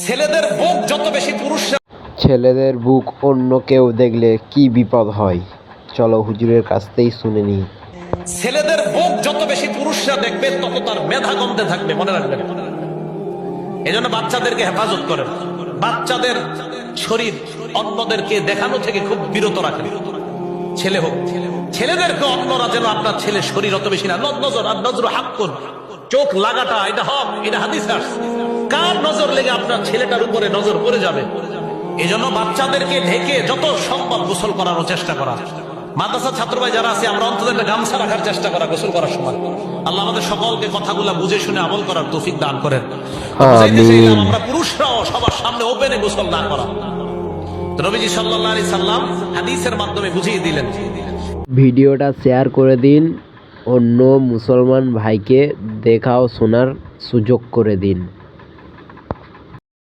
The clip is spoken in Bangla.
ছেলেদের বুক যত বেশি পুরুষরা ছেলেদের বুক অন্য কেউ দেখলে কি বিপদ হয়? চলো হুজুরের কাছ থেকেই শুনে নিই। ছেলেদের বুক যত বেশি পুরুষরা দেখবে তত তার মেধা কমতে থাকবে মনে রাখবেন এই জন্য বাচ্চাদেরকে হেফাজত করেন। বাচ্চাদের শরীর অন্যদেরকে দেখানো থেকে খুব বিরত রাখেন। ছেলে হোক। ছেলেদেরকে অন্যরা যেন আপনার ছেলে শরীর অত বেশি না। নজর আর নজর হাক্কুন চোখ লাগাটা এটা হক এটা হাদিস কার নজর লেগে আপনার ছেলেটার উপরে নজর পড়ে যাবে? এই জন্য বাচ্চাদেরকে ঢেকে যত সম্ভব গোসল করানোর চেষ্টা করা। মাদ্রাসা ছাত্র ভাই যারা আছে আমরা অন্তত একটা গামছা রাখার চেষ্টা করা গোসল করার সময়। আল্লাহ আমাদের সকলকে কথাগুলো বুঝে শুনে আমল করার তৌফিক দান করেন। আমরা পুরুষরাও সবার সামনে ওপেনে গোসল না করা। তো নবীজি সাল্লাহ আলি সাল্লাম হাদিসের মাধ্যমে বুঝিয়ে দিলেন। ভিডিওটা শেয়ার করে দিন। অন্য মুসলমান ভাইকে দেখাও শোনার সুযোগ করে দিন।